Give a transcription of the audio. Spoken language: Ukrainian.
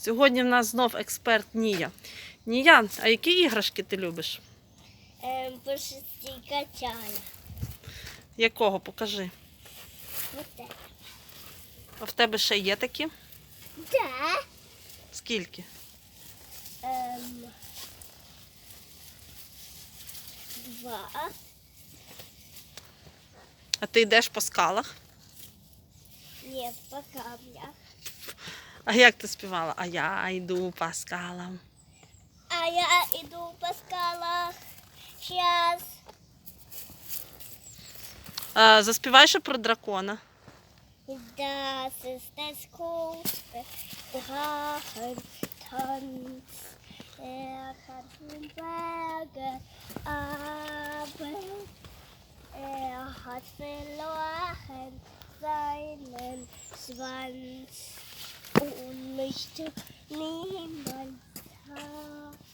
Сьогодні в нас знов експерт Нія. Нія, а які іграшки ти любиш? Ем, пушисті качали. Якого? Покажи. Вот це. А в тебе ще є такі? Да. Скільки? Ем, два. А ти йдеш по скалах? Нет, по камнях. А як ти співала? А я йду по скалам. А я иду по скалах. Сейчас. А, заспівай ще про дракона. Das ist das große Drachentanz. Er kann den Berge, aber er hat verloren seinen Schwanz. Und möchte niemand haben.